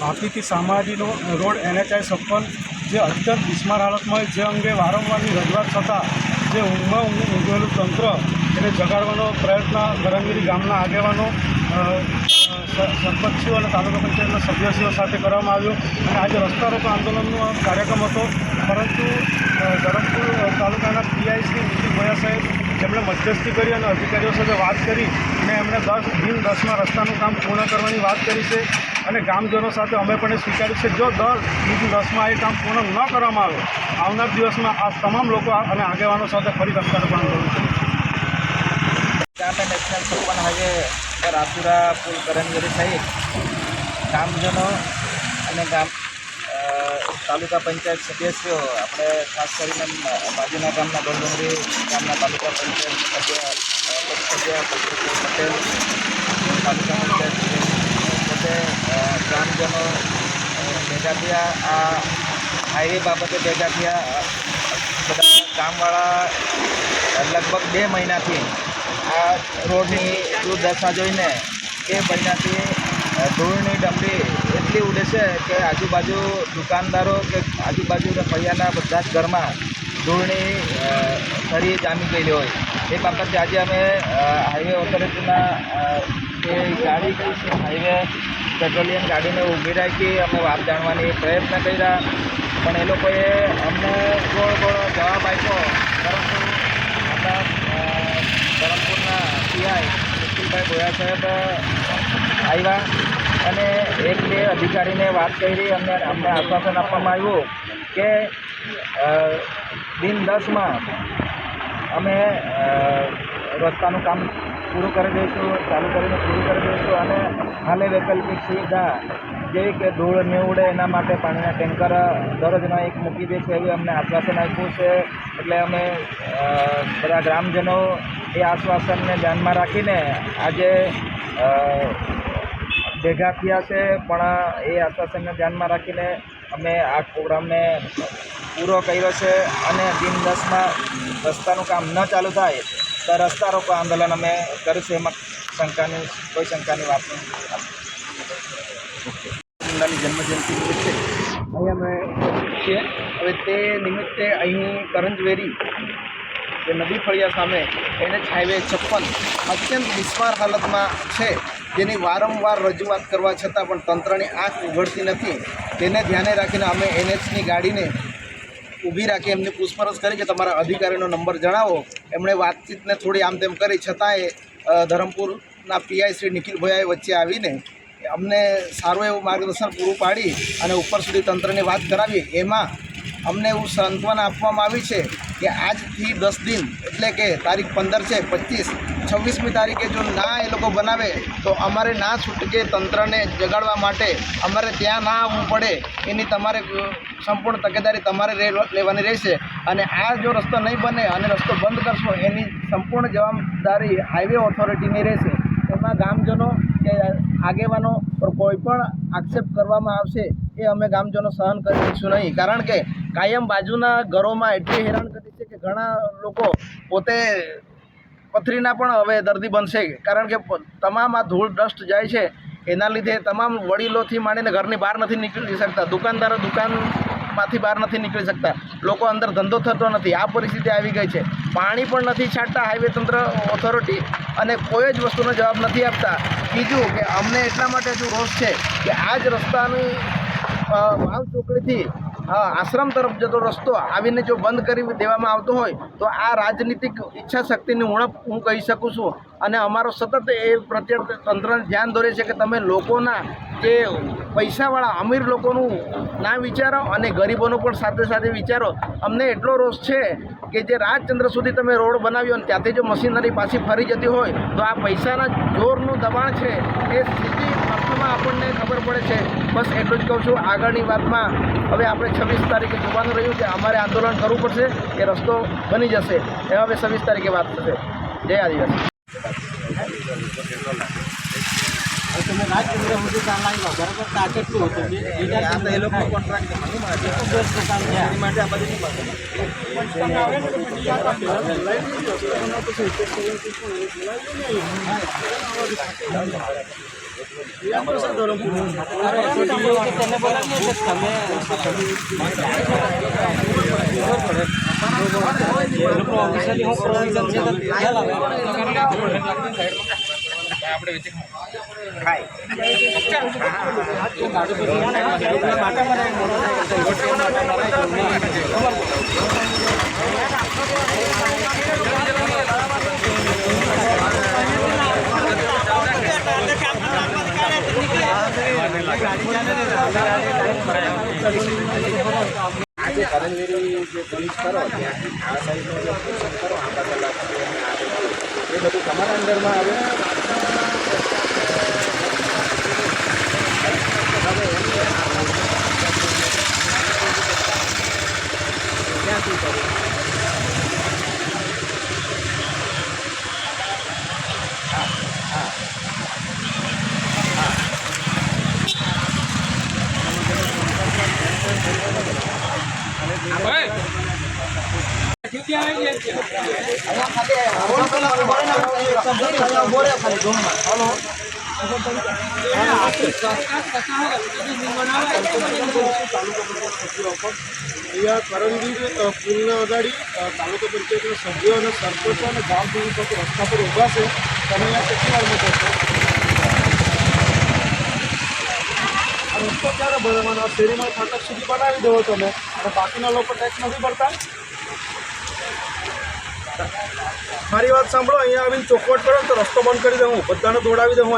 વાપીથી સામાજીનો road NHI છપ્પન જે અત્યંત બિસ્માર હાલતમાં જે અંગે વારંવારની રજૂઆત થતાં જે ઊંઘમાં ઊંઘ ઊંઘેલું તંત્ર એને જગાડવાનો પ્રયત્ન ગરંગીરી ગામના આગેવાનો સરપંચીઓ અને તાલુકા પંચાયતના સભ્યશ્રીઓ સાથે કરવામાં આવ્યો. અને આજે રસ્તા રોકો આંદોલનનો કાર્યક્રમ હતો. પરંતુ ધરમપુર તાલુકાના પીઆઈસી નીતિન ભોયા સાહેબ જેમણે મધ્યસ્થી કરી અને અધિકારીઓ સાથે વાત કરી અને એમણે દસ દિન દસમાં રસ્તાનું કામ પૂર્ણ કરવાની વાત કરી છે અને ગામજનો સાથે અમે પણ એ સ્વીકાર્યું છે જો દસ દિન દસમાં એ કામ પૂર્ણ ન કરવામાં આવે, આવનાર દિવસમાં આ તમામ લોકો અને આગેવાનો સાથે ફરી રસ્તાનું કામ કરવું છે. ગામે નેશનલ છપ્પન હાઈવે પર અને ગામ તાલુકા પંચાયત સદસ્યો આપણે ખાસ કરીને બાજુના ગામના ડોલડુંગરી ગામના તાલુકા પંચાયત સભ્ય સભ્ય પટેલ, તાલુકા પંચાયત ગ્રામજનો ભેગા થયા. આ હાઈવે બાબતે ભેગા થયા. બધા ગામવાળા લગભગ બે મહિનાથી આ રોડની દુર્દશા જોઈને, બે મહિનાથી ધૂળની ડમરી એટલી ઉડે છે કે આજુબાજુ દુકાનદારો કે આજુબાજુના ફળિયાના બધા જ ઘરમાં ધૂળની ફરી જામી ગયેલી હોય. એ બાબતે આજે અમે હાઈવે ઓથોરિટીના જે ગાડી કઈ છે હાઈવે પેટ્રોલિયમ ગાડીને ઊભી રાખી અમે વાત જાણવાની પ્રયત્ન કર્યા. પણ એ લોકોએ અમને ગોળ ગોળ જવાબ આપ્યો. પરંતુ આપણા ધરમપુરના પીઆઈ નિખિલભાઈ ગોયા સાહેબ આવ્યા અને એક બે અધિકારીને વાત કરી અને અમને આશ્વાસન આપવામાં આવ્યું કે દિન દસમાં અમે રસ્તાનું કામ પૂરું કરી દઈશું, ચાલુ કરીને પૂરું કરી દઈશું અને હાલે વૈકલ્પિક સુવિધા જેવી કે ધૂળ ન એના માટે પાણીના ટેન્કર દરરોજના એક મૂકી દે છે એવી અમને આશ્વાસન આપ્યું છે. એટલે અમે બધા ગ્રામજનો એ આશ્વાસનને ધ્યાનમાં રાખીને આજે ભેગા થયા છે પણ એ આશ્વાસનને ધ્યાનમાં રાખીને અમે આ પ્રોગ્રામને પૂરો કર્યો છે અને દિન દસમાં રસ્તાનું કામ ન ચાલુ થાય તો રસ્તા રોકો આંદોલન અમે કરીશું એમાં શંકાની કોઈ શંકાની વાત નથી. જન્મજયંતિ નિમિત્તે. અહીં અમે છીએ. હવે તે નિમિત્તે અહીં કરંજવેરી જે નદી ફળિયા સામે એને હાઈવે છપ્પન અત્યંત બિસ્માર હાલતમાં છે. જેની વારંવાર રજૂઆત કરવા છતાં પણ તંત્રની આંખ ઉઘડતી નથી. તેને ધ્યાને રાખીને અમે એનએચની ગાડીને ઊભી રાખી એમની પૂછપરછ કરી કે તમારા અધિકારીનો નંબર જણાવો. એમણે વાતચીતને થોડી આમ તેમ કરી છતાંય ધરમપુરના પીઆઈ શ્રી નિખિલ ભોયાએ વચ્ચે આવીને અમને સારું એવું માર્ગદર્શન પૂરું પાડી અને ઉપર સુધી તંત્રની વાત કરાવી. એમાં અમને એવું સાંત્વના આપવામાં આવી છે કે આજથી દસ દિન, એટલે કે તારીખ પંદર છે, પચીસ, છવ્વીસમી તારીખે જો ના એ લોકો બનાવે, તો અમારે ના છૂટકે તંત્રને જગાડવા માટે અમારે ત્યાં ના આવવું પડે, એની તમારે સંપૂર્ણ તકેદારી તમારે લેવાની રહેશે. અને આ જો રસ્તો નહીં બને અને રસ્તો બંધ કરશો, એની સંપૂર્ણ જવાબદારી હાઈવે ઓથોરિટીની રહેશે. એમાં ગામજનો કે આગેવાનો પર કોઈ પણ આક્ષેપ કરવામાં આવશે એ અમે ગામજનો સહન કરી શકીશું નહીં. કારણ કે કાયમ બાજુના ઘરોમાં એટલી હેરાન કરી છે કે ઘણા લોકો પોતે પથરીના પણ હવે દર્દી બનશે. કારણ કે તમામ આ ધૂળ ડસ્ટ જાય છે. એના લીધે તમામ વડીલોથી માંડીને ઘરની બહાર નથી નીકળી શકતા. દુકાનદારો દુકાનમાંથી બહાર નથી નીકળી શકતા. લોકો અંદર ધંધો થતો નથી. આ પરિસ્થિતિ આવી ગઈ છે. પાણી પણ નથી છાંટતા હાઈવે તંત્ર ઓથોરિટી અને કોઈ જ વસ્તુનો જવાબ નથી આપતા. બીજું કે અમને એટલા માટે હજુ રોષ છે કે આ જ રસ્તાની વાવ ચોકડીથી આશ્રમ તરફ જતો રસ્તો આવીને જો બંધ કરી દેવામાં આવતો હોય, તો આ રાજનીતિક ઈચ્છા શક્તિની ઉણપ હું કહી શકું છું. અને અમારો સતત એ પ્રત્યે તંત્રને ધ્યાન દોરે છે કે તમે લોકોના જે પૈસાવાળા અમીર લોકોનું ના વિચારો અને ગરીબોનું પણ સાથે સાથે વિચારો. અમને એટલો રોષ છે કે જે રાજચંદ્ર સુધી તમે રોડ બનાવ્યો અને ત્યાંથી જો મશીનરી પાછી ફરી જતી હોય, તો આ પૈસાના જોરનું દબાણ છે. એ સ્થિતિ અર્થમાં આપણને ખબર પડે છે. બસ એટલું જ કહું છું, આગળની વાતમાં હવે આપણે છવ્વીસ તારીખે જોવાનું રહ્યું કે અમારે આંદોલન કરવું પડશે કે રસ્તો બની જશે. એ હવે છવ્વીસ તારીખે વાત થશે. જય આદિવાસી. તમે રાજચંદ્ર સુધી કામ આવ્યા બરાબર? તો આ કેટલું હતું? બીજા એ લોકો કોન્ટ્રાક્ટ માટે આ બધું તમે પ્રોવિઝન છે? તો ખ્યાલ આવે આજે કરંજવેરી જે પોલીસ કરો ત્યાંથી આ સાઈડનો જે પોર્શન કરો આંબા તલાવ સુધી અને આ બધું એ બધું તમારા અંદરમાં આવે? ક્યાંથી કર્યું અહીંયા કરણવીર અ, પુલના અગાડી તાલુકા પંચાયતના સભ્યો અને સરપંચો અને ગામ પંચાયત રસ્તા પર ઊભા છે તમે અહીંયા કેટલી વારમાં આ રસ્તો ક્યારે આ શેરીમાં ફાટક સુધી બનાવી દેવો તમે. અને બાકીના લોકો ટેક્સ નથી ભરતા. મારી વાત સાંભળો, અહીંયા આવીને ચોખવટ કરો તો રસ્તો બંધ કરી દઉં બધાને દોડાવી દઉં